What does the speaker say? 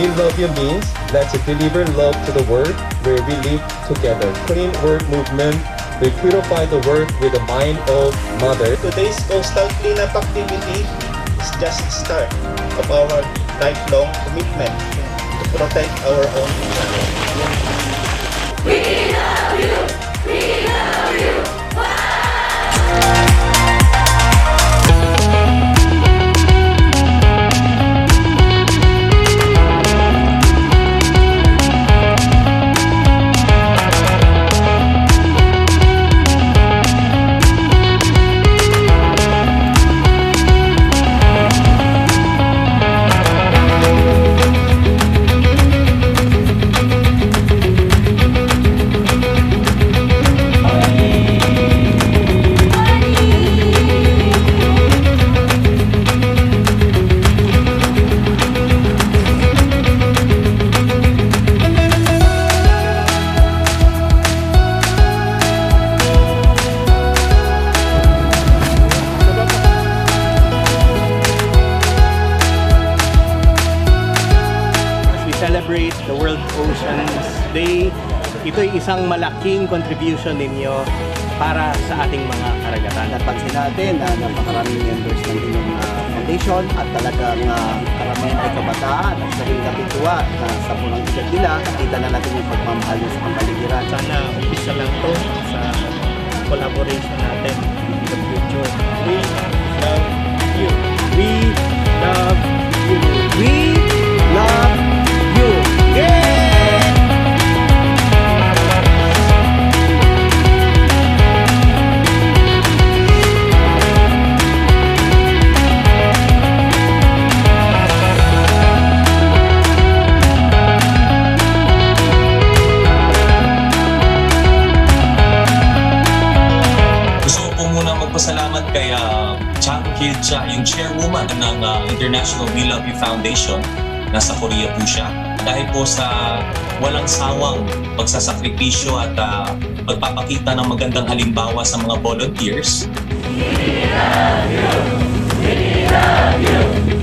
love you means let's deliver love to the world where we live together. Clean world movement we purify the world with the mind of mother. Today's coastal cleanup activity is just the start of our lifelong commitment to protect our own planet. Celebrate the World Oceans Day, ito'y isang malaking contribution ninyo para sa ating mga karagatan. Napansin natin na napakaraming members ng inyong uh, foundation at talagang uh, karamihan ay kabataan at sa rin kapituwa na sa pulang edad nila, nakita na natin yung pagmamahal sa pambaligiran. Sana umpisa lang to sa collaboration natin kay uh, Chang Kil siya, yung chairwoman ng uh, International We Love You Foundation. Nasa Korea po siya. Dahil po sa walang sawang pagsasakripisyo at uh, pagpapakita ng magandang halimbawa sa mga volunteers. We love you! We love you!